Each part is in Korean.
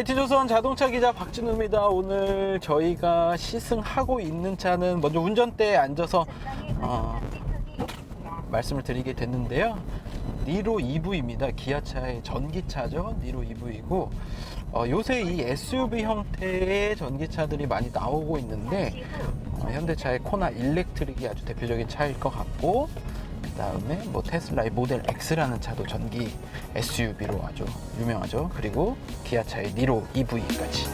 자, IT조선 자동차 기자 박진우입니다. 오늘 저희가 시승하고 있는 차는 먼저 운전대에 앉아서 어, 말씀을 드리게 됐는데요. 니로 EV입니다. 기아차의 전기차죠. 니로 EV이고 어, 요새 이 SUV 형태의 전기차들이 많이 나오고 있는데 어, 현대차의 코나 일렉트릭이 아주 대표적인 차일 것 같고 그 다음에 뭐 테슬라의 모델 X라는 차도 전기 SUV로 아주 유명하죠. 그리고 기아차의 니로 EV까지.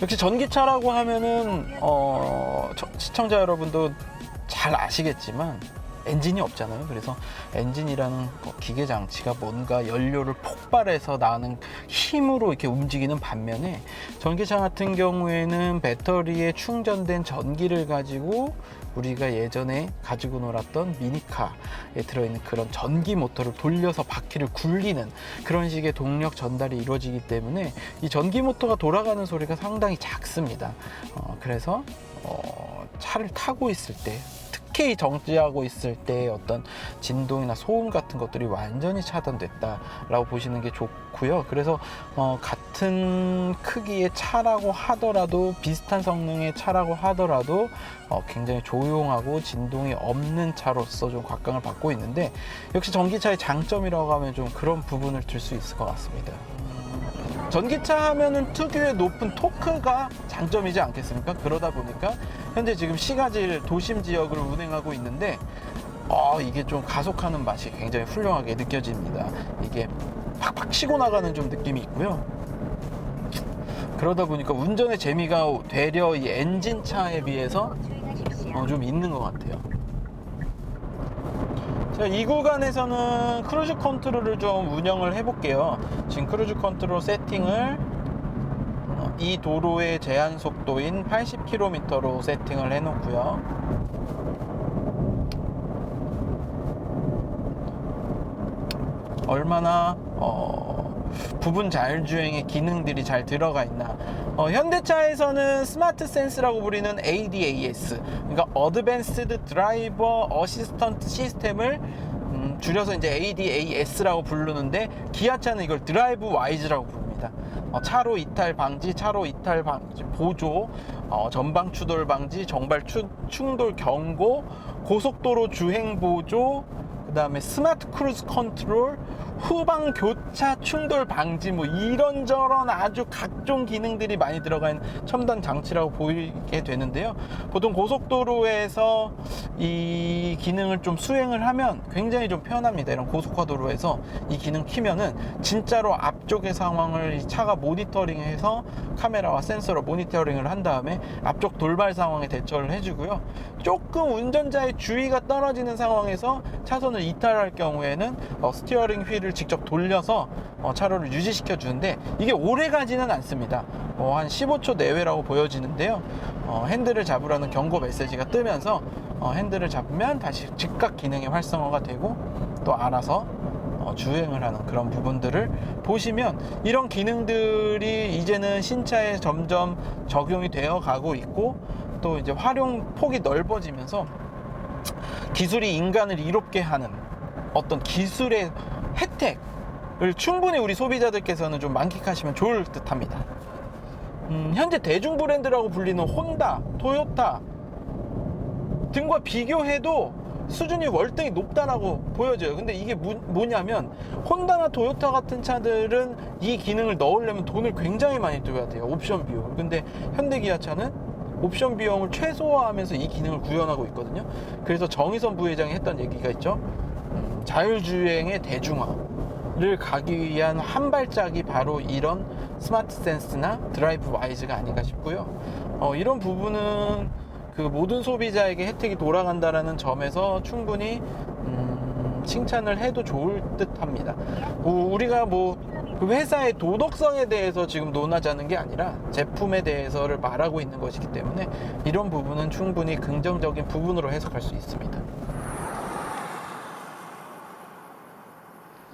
역시 전기차라고 하면은 어, 저- 시청자 여러분도 잘 아시겠지만 엔진이 없잖아요. 그래서 엔진이라는 그 기계 장치가 뭔가 연료를 폭발해서 나는 힘으로 이렇게 움직이는 반면에 전기차 같은 경우에는 배터리에 충전된 전기를 가지고 우리가 예전에 가지고 놀았던 미니카에 들어있는 그런 전기 모터를 돌려서 바퀴를 굴리는 그런 식의 동력 전달이 이루어지기 때문에 이 전기 모터가 돌아가는 소리가 상당히 작습니다. 어, 그래서 어, 차를 타고 있을 때 특히 정지하고 있을 때 어떤 진동이나 소음 같은 것들이 완전히 차단됐다라고 보시는 게 좋고요. 그래서 어, 같은 크기의 차라고 하더라도 비슷한 성능의 차라고 하더라도 어, 굉장히 조용하고 진동이 없는 차로서 좀 각광을 받고 있는데 역시 전기차의 장점이라고 하면 좀 그런 부분을 들 수 있을 것 같습니다. 전기차 하면은 특유의 높은 토크가 장점이지 않겠습니까? 그러다 보니까 현재 지금 시가질 도심 지역을 운행하고 있는데 어, 이게 좀 가속하는 맛이 굉장히 훌륭하게 느껴집니다. 이게 팍팍 치고 나가는 좀 느낌이 있고요. 그러다 보니까 운전의 재미가 되려 이 엔진차에 비해서 어, 좀 있는 것 같아요. 자, 이 구간에서는 크루즈 컨트롤을 좀 운영을 해볼게요. 지금 크루즈 컨트롤 세팅을 어, 이 도로의 제한 속도인 80km로 세팅을 해놓고요. 얼마나 어, 부분 자율주행의 기능들이 잘 들어가 있나. 어, 현대차에서는 스마트 센스라고 부리는 ADAS, 그러니까 어드밴스드 드라이버 어시스턴트 시스템을 음, 줄여서 이제 ADAS라고 부르는데 기아차는 이걸 드라이브 와이즈라고 부릅니다. 어, 차로 이탈 방지, 차로 이탈 방지 보조, 어, 전방 추돌 방지, 정발 추, 충돌 경고, 고속도로 주행 보조, 그 다음에 스마트 크루즈 컨트롤, 후방 교차 충돌 방지 뭐 이런저런 아주 각종 기능들이 많이 있는 첨단 장치라고 보이게 되는데요. 보통 고속도로에서 이 기능을 좀 수행을 하면 굉장히 좀 편합니다. 이런 고속화도로에서 이 기능 키면은 진짜로 앞쪽의 상황을 이 차가 모니터링해서 카메라와 센서로 모니터링을 한 다음에 앞쪽 돌발 상황에 대처를 해주고요. 조금 운전자의 주의가 떨어지는 상황에서 차선을 이탈할 경우에는 어, 스티어링 휠을 직접 돌려서 어, 차로를 유지시켜 주는데 이게 오래 가지는 않습니다. 어, 한 15초 내외라고 보여지는데요. 어, 핸들을 잡으라는 경고 메시지가 뜨면서 어, 핸들을 잡으면 다시 즉각 기능이 활성화가 되고 또 알아서 어, 주행을 하는 그런 부분들을 보시면 이런 기능들이 이제는 신차에 점점 적용이 되어 가고 있고 또 이제 활용 폭이 넓어지면서 기술이 인간을 이롭게 하는 어떤 기술의 혜택을 충분히 우리 소비자들께서는 좀 만끽하시면 좋을 듯 합니다. 음, 현재 대중 브랜드라고 불리는 혼다, 토요타 등과 비교해도 수준이 월등히 높다라고 보여져요. 근데 이게 뭐, 뭐냐면 혼다나 토요타 같은 차들은 이 기능을 넣으려면 돈을 굉장히 많이 들여야 돼요. 옵션 비용. 근데 현대기아차는 옵션 비용을 최소화하면서 이 기능을 구현하고 있거든요. 그래서 정의선 부회장이 했던 얘기가 있죠. 음, 자율주행의 대중화를 가기 위한 한 발짝이 바로 이런 스마트 센스나 드라이브 와이즈가 아닌가 싶고요. 어, 이런 부분은 그 모든 소비자에게 혜택이 돌아간다라는 점에서 충분히 음, 칭찬을 해도 좋을 듯합니다. 우- 우리가 뭐그 회사의 도덕성에 대해서 지금 논하자는 게 아니라 제품에 대해서를 말하고 있는 것이기 때문에 이런 부분은 충분히 긍정적인 부분으로 해석할 수 있습니다.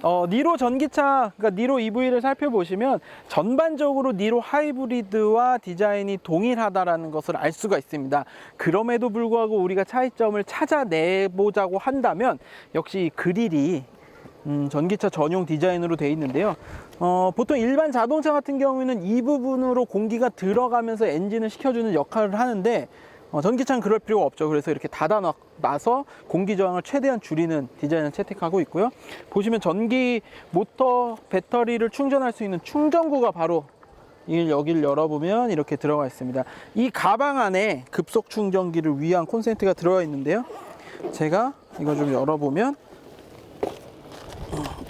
어, 니로 전기차, 그러니까 니로 EV를 살펴보시면 전반적으로 니로 하이브리드와 디자인이 동일하다라는 것을 알 수가 있습니다. 그럼에도 불구하고 우리가 차이점을 찾아내보자고 한다면 역시 이 그릴이 음, 전기차 전용 디자인으로 되어 있는데요. 어, 보통 일반 자동차 같은 경우에는 이 부분으로 공기가 들어가면서 엔진을 식혀주는 역할을 하는데 어, 전기차는 그럴 필요가 없죠. 그래서 이렇게 닫아놔서 공기 저항을 최대한 줄이는 디자인을 채택하고 있고요. 보시면 전기 모터 배터리를 충전할 수 있는 충전구가 바로 이 여기를 열어보면 이렇게 들어가 있습니다. 이 가방 안에 급속 충전기를 위한 콘센트가 들어가 있는데요. 제가 이거 좀 열어보면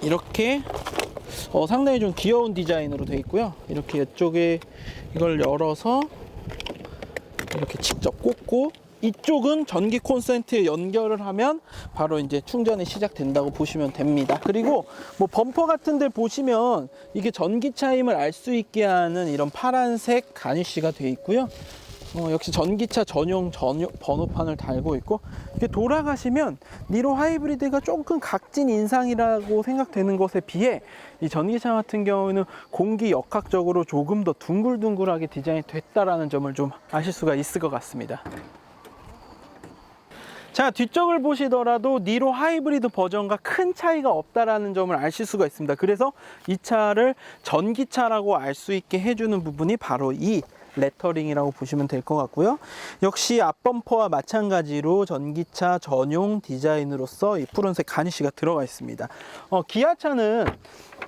이렇게 어, 상당히 좀 귀여운 디자인으로 되어 있고요. 이렇게 이쪽에 이걸 열어서 이렇게 직접 꽂고 이쪽은 전기 콘센트에 연결을 하면 바로 이제 충전이 시작된다고 보시면 됩니다. 그리고 뭐 범퍼 같은 데 보시면 이게 전기차임을 알 수 있게 하는 이런 파란색 가니쉬가 되어 있고요. 어, 역시 전기차 전용 전용 번호판을 달고 있고 이게 돌아가시면 니로 하이브리드가 조금 각진 인상이라고 생각되는 것에 비해 이 전기차 같은 경우는 공기 역학적으로 조금 더 둥글둥글하게 디자인이 됐다라는 점을 좀 아실 수가 있을 것 같습니다. 자 뒤쪽을 보시더라도 니로 하이브리드 버전과 큰 차이가 없다라는 점을 아실 수가 있습니다. 그래서 이 차를 전기차라고 알 수 있게 해주는 부분이 바로 이 레터링이라고 보시면 될 것 같고요. 역시 앞범퍼와 마찬가지로 전기차 전용 디자인으로서 이 푸른색 가니쉬가 들어가 있습니다. 어, 기아차는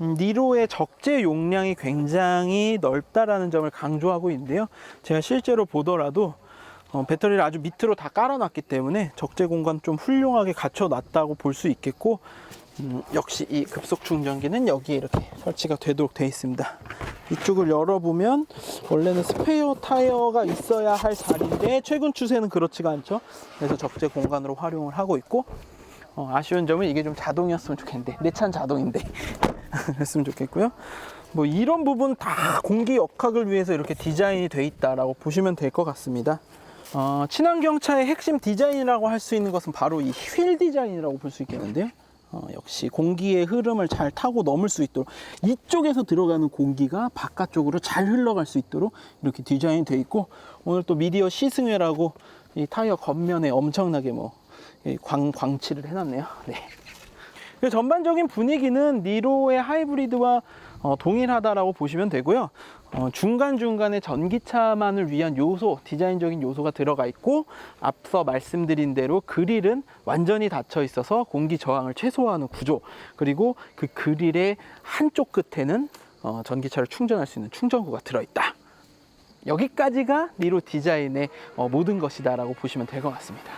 음, 니로의 적재 용량이 굉장히 넓다라는 점을 강조하고 있는데요. 제가 실제로 보더라도 어, 배터리를 아주 밑으로 다 깔아놨기 때문에 적재 공간 좀 훌륭하게 갖춰놨다고 볼 수 있겠고 음, 역시 이 급속 충전기는 여기에 이렇게 설치가 되도록 되어 있습니다. 이쪽을 열어보면 원래는 스페어 타이어가 있어야 할 자리인데 최근 추세는 그렇지가 않죠. 그래서 적재 공간으로 활용을 하고 있고 어, 아쉬운 점은 이게 좀 자동이었으면 좋겠는데 내 차는 자동인데 그랬으면 좋겠고요. 뭐 이런 부분 다 공기 역학을 위해서 이렇게 디자인이 돼 있다라고 보시면 될 것 같습니다. 어, 친환경 차의 핵심 디자인이라고 할 수 있는 것은 바로 이 휠 디자인이라고 볼 수 있겠는데요. 어, 역시 공기의 흐름을 잘 타고 넘을 수 있도록 이쪽에서 들어가는 공기가 바깥쪽으로 잘 흘러갈 수 있도록 이렇게 디자인이 돼 있고 오늘 또 미디어 시승회라고 이 타이어 겉면에 엄청나게 뭐이 광, 광칠을 해놨네요. 네. 그 전반적인 분위기는 니로의 하이브리드와 어, 동일하다라고 보시면 되고요. 어, 중간중간에 전기차만을 위한 요소, 디자인적인 요소가 들어가 있고 앞서 말씀드린 대로 그릴은 완전히 닫혀 있어서 공기 저항을 최소화하는 구조 그리고 그 그릴의 한쪽 끝에는 어, 전기차를 충전할 수 있는 충전구가 들어있다. 여기까지가 니로 디자인의 어, 모든 것이다라고 보시면 될 것 같습니다.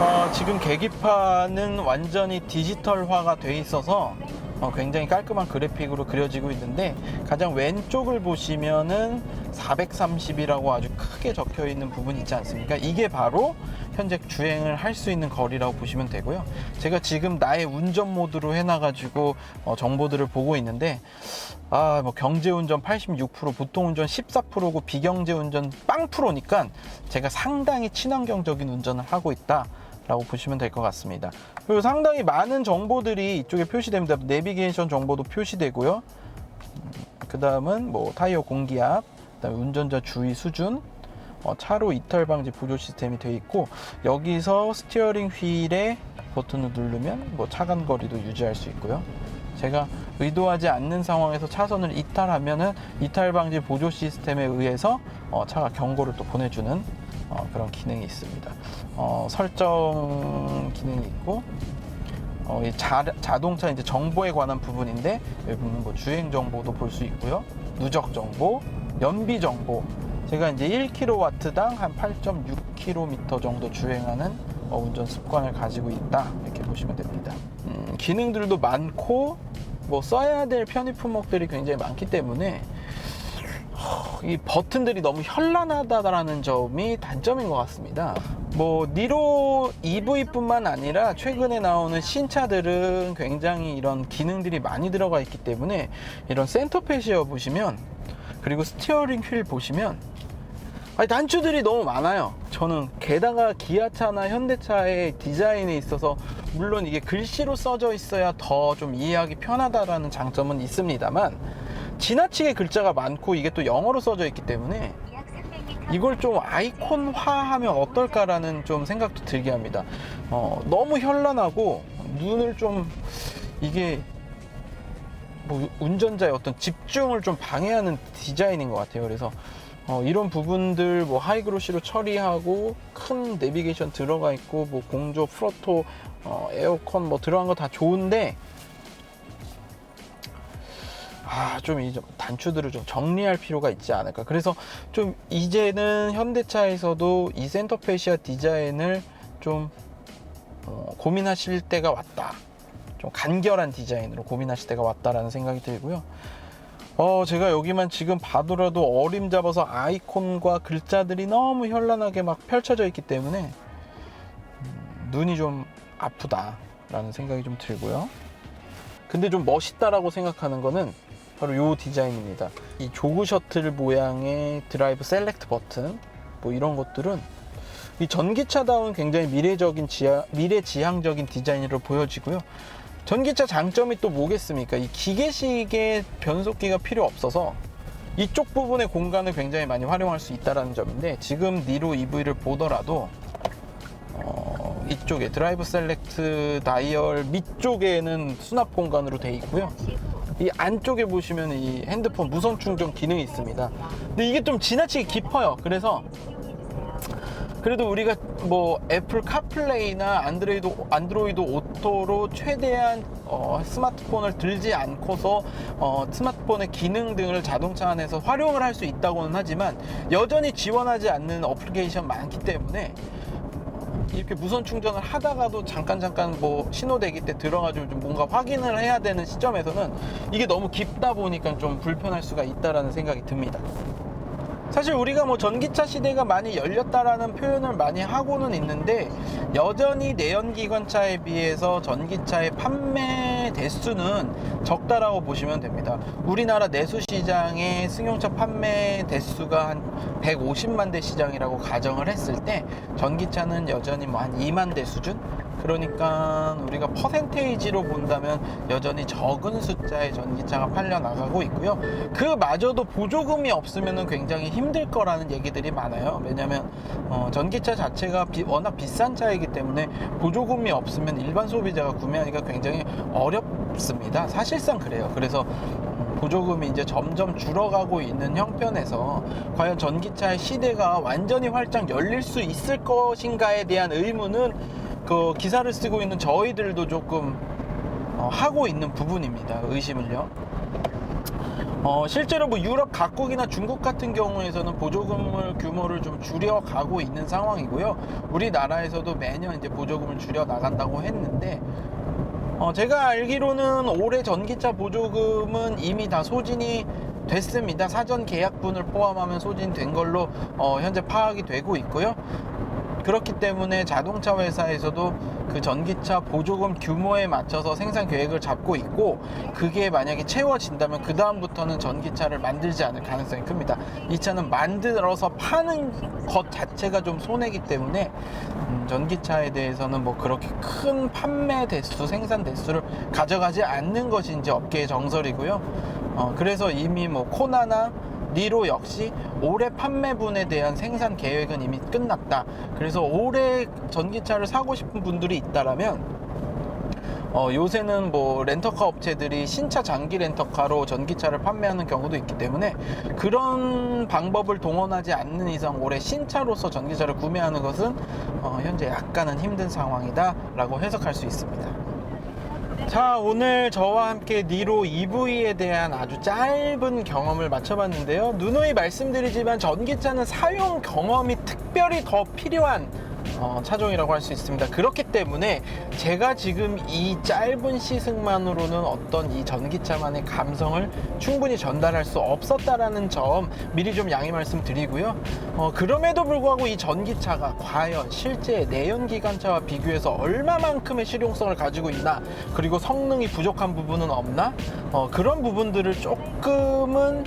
어, 지금 계기판은 완전히 디지털화가 돼 있어서 어, 굉장히 깔끔한 그래픽으로 그려지고 있는데 가장 왼쪽을 보시면은 430이라고 아주 크게 적혀 있는 부분이 있지 않습니까? 이게 바로 현재 주행을 할 수 있는 거리라고 보시면 되고요. 제가 지금 나의 운전 모드로 해놔가지고 어, 정보들을 보고 있는데 아, 뭐 경제 운전 86%, 보통 운전 14%고 비경제 운전 빵 프로니까 제가 상당히 친환경적인 운전을 하고 있다. 라고 보시면 될 것 같습니다. 그리고 상당히 많은 정보들이 이쪽에 표시됩니다. 내비게이션 정보도 표시되고요. 그 다음은 뭐 타이어 공기압, 그다음에 운전자 주의 수준, 어, 차로 이탈 방지 보조 시스템이 되어 있고 여기서 스티어링 휠에 버튼을 누르면 뭐 차간 거리도 유지할 수 있고요. 제가 의도하지 않는 상황에서 차선을 이탈하면은 이탈 방지 보조 시스템에 의해서 어, 차가 경고를 또 보내주는 어, 그런 기능이 있습니다. 어, 설정 기능이 있고 어, 이 자, 자동차 이제 정보에 관한 부분인데 여기 보면 뭐 주행 정보도 볼 수 있고요. 누적 정보, 연비 정보. 제가 이제 1kW당 한 8.6km 정도 주행하는 어, 운전 습관을 가지고 있다 이렇게 보시면 됩니다. 음, 기능들도 많고 뭐 써야 될 편의 품목들이 굉장히 많기 때문에 이 버튼들이 너무 현란하다라는 점이 단점인 것 같습니다. 뭐 니로 EV뿐만 아니라 최근에 나오는 신차들은 굉장히 이런 기능들이 많이 들어가 있기 때문에 이런 센터 페시어 보시면 그리고 스티어링 휠 보시면 아니 단추들이 너무 많아요. 저는 게다가 기아차나 현대차의 디자인에 있어서 물론 이게 글씨로 써져 있어야 더 좀 이해하기 편하다라는 장점은 있습니다만 지나치게 글자가 많고 이게 또 영어로 써져 있기 때문에 이걸 좀 아이콘화하면 어떨까라는 좀 생각도 들게 합니다. 어, 너무 현란하고 눈을 좀 이게 뭐 운전자의 어떤 집중을 좀 방해하는 디자인인 것 같아요. 그래서 어, 이런 부분들 뭐 하이그로시로 처리하고 큰 내비게이션 들어가 있고 뭐 공조, 프로토, 어, 에어컨 뭐 들어간 거 다 좋은데 아, 좀 이 단추들을 좀 정리할 필요가 있지 않을까. 그래서 좀 이제는 현대차에서도 이 센터페시아 디자인을 좀 어, 고민하실 때가 왔다. 좀 간결한 디자인으로 고민하실 때가 왔다라는 생각이 들고요. 어, 제가 여기만 지금 봐더라도 어림 잡아서 아이콘과 글자들이 너무 현란하게 막 펼쳐져 있기 때문에 음, 눈이 좀 아프다라는 생각이 좀 들고요. 근데 좀 멋있다라고 생각하는 거는 바로 요 디자인입니다. 이 조그 셔틀 모양의 드라이브 셀렉트 버튼 뭐 이런 것들은 이 전기차다운 굉장히 미래적인 지하, 미래지향적인 디자인으로 보여지고요. 전기차 장점이 또 뭐겠습니까? 이 기계식의 변속기가 필요 없어서 이쪽 부분의 공간을 굉장히 많이 활용할 수 있다는 점인데 지금 니로 EV를 보더라도 어, 이쪽에 드라이브 셀렉트 다이얼 밑쪽에는 수납 공간으로 되어 있고요. 이 안쪽에 보시면 이 핸드폰 무선 충전 기능이 있습니다. 근데 이게 좀 지나치게 깊어요. 그래서 그래도 우리가 뭐 애플 카플레이나 안드로이드 안드로이드 오토로 최대한 어, 스마트폰을 들지 않고서 어, 스마트폰의 기능 등을 자동차 안에서 활용을 할 수 있다고는 하지만 여전히 지원하지 않는 어플리케이션 많기 때문에 이렇게 무선 충전을 하다가도 잠깐 잠깐 뭐 신호대기 때 들어가지고 좀 뭔가 확인을 해야 되는 시점에서는 이게 너무 깊다 보니까 좀 불편할 수가 있다라는 생각이 듭니다. 사실 우리가 뭐 전기차 시대가 많이 열렸다라는 표현을 많이 하고는 있는데 여전히 내연기관차에 비해서 전기차의 판매 대수는 적다라고 보시면 됩니다. 우리나라 내수 시장의 승용차 판매 대수가 한 150만 대 시장이라고 가정을 했을 때 전기차는 여전히 뭐 한 2만 대 수준? 그러니까 우리가 퍼센테이지로 본다면 여전히 적은 숫자의 전기차가 팔려 나가고 있고요. 그마저도 보조금이 없으면 굉장히 힘들 거라는 얘기들이 많아요. 왜냐하면 어, 전기차 자체가 비- 워낙 비싼 차이기 때문에 보조금이 없으면 일반 소비자가 구매하기가 굉장히 어렵습니다. 사실상 그래요. 그래서 음, 보조금이 이제 점점 줄어가고 있는 형편에서 과연 전기차의 시대가 완전히 활짝 열릴 수 있을 것인가에 대한 의문은 그 기사를 쓰고 있는 저희들도 조금 어, 하고 있는 부분입니다. 의심을요. 어, 실제로 뭐 유럽 각국이나 중국 같은 경우에서는 보조금을 규모를 좀 줄여 가고 있는 상황이고요. 우리나라에서도 매년 이제 보조금을 줄여 나간다고 했는데 어, 제가 알기로는 올해 전기차 보조금은 이미 다 소진이 됐습니다. 사전 계약분을 포함하면 소진된 걸로 어, 현재 파악이 되고 있고요. 그렇기 때문에 자동차 회사에서도 그 전기차 보조금 규모에 맞춰서 생산 계획을 잡고 있고 그게 만약에 채워진다면 그 다음부터는 전기차를 만들지 않을 가능성이 큽니다. 이 차는 만들어서 파는 것 자체가 좀 손해기 때문에 음, 전기차에 대해서는 뭐 그렇게 큰 판매 대수, 생산 대수를 가져가지 않는 이제 업계의 정설이고요. 어, 그래서 이미 뭐 코나나 니로 역시 올해 판매분에 대한 생산 계획은 이미 끝났다. 그래서 올해 전기차를 사고 싶은 분들이 있다라면 어, 요새는 뭐 렌터카 업체들이 신차 장기 렌터카로 전기차를 판매하는 경우도 있기 때문에 그런 방법을 동원하지 않는 이상 올해 신차로서 전기차를 구매하는 것은 어, 현재 약간은 힘든 상황이다라고 해석할 수 있습니다. 자 오늘 저와 함께 니로 EV에 대한 아주 짧은 경험을 마쳐봤는데요. 누누이 말씀드리지만 전기차는 사용 경험이 특별히 더 필요한 어, 차종이라고 할 수 있습니다. 그렇기 때문에 제가 지금 이 짧은 시승만으로는 어떤 이 전기차만의 감성을 충분히 전달할 수 없었다라는 점 미리 좀 양해 말씀드리고요. 어, 그럼에도 불구하고 이 전기차가 과연 실제 내연기관차와 비교해서 얼마만큼의 실용성을 가지고 있나 그리고 성능이 부족한 부분은 없나? 어, 그런 부분들을 조금은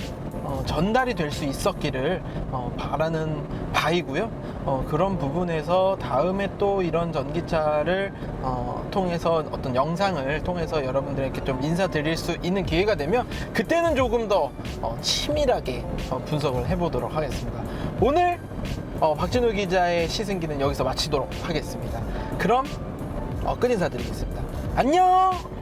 어, 전달이 될 수 있었기를 어, 바라는 바이고요. 어, 그런 부분에서 다음에 또 이런 전기차를 어, 통해서 어떤 영상을 통해서 여러분들에게 좀 인사드릴 수 있는 기회가 되면 그때는 조금 더 어, 치밀하게 어, 분석을 해보도록 하겠습니다. 오늘 어, 박진우 기자의 시승기는 여기서 마치도록 하겠습니다. 그럼 어, 끝 인사드리겠습니다. 안녕!